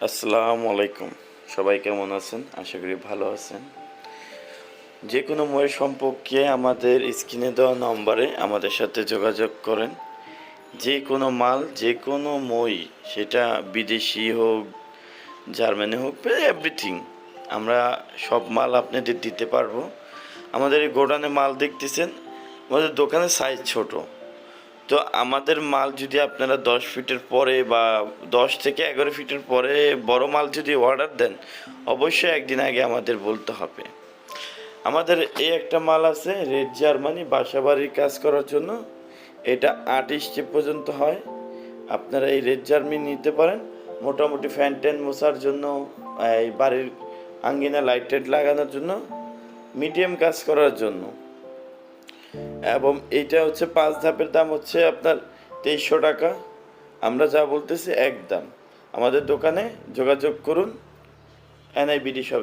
আসসালামু আলাইকুম। সবাই কেমন আছেন? আশা করি ভালো আছেন। যে কোনো ময়ের সম্পর্কে আমাদের স্ক্রিনে দেওয়া নম্বরে আমাদের সাথে যোগাযোগ করেন। যে কোনো মাল যে কোনো মই, সেটা বিদেশি হোক, জার্মানি হোক এভরিথিং আমরা সব মাল আপনাদের দিতে পারব। আমাদের এই গোডানে মাল দেখতেছেন। আমাদের দোকানের সাইজ ছোট। তো আমাদের মাল যদি আপনারা দশ ফিটের পরে বা দশ থেকে এগারো ফিটের পরে বড় মাল যদি অর্ডার দেন, অবশ্যই একদিন আগে আমাদের বলতে হবে। আমাদের এই একটা মাল আছে রেড জার্মানি বাসা বাড়ির কাজ করার জন্য। এটা আট স্টেপ পর্যন্ত হয়। আপনারা এই রেড জার্মানি নিতে পারেন। মোটামুটি ফ্যান ট্যান মশার জন্য, এই বাড়ির আঙ্গিনা লাইট টাইট লাগানোর জন্য মিডিয়াম কাজ করার জন্য। এবং এইটা হচ্ছে পাঁচ ধাপের দাম হচ্ছে আপনার তেইশশো টাকা। আমরা যা বলতেছি এক দাম। আমাদের দোকানে যোগাযোগ করুন এনআইবিডি সব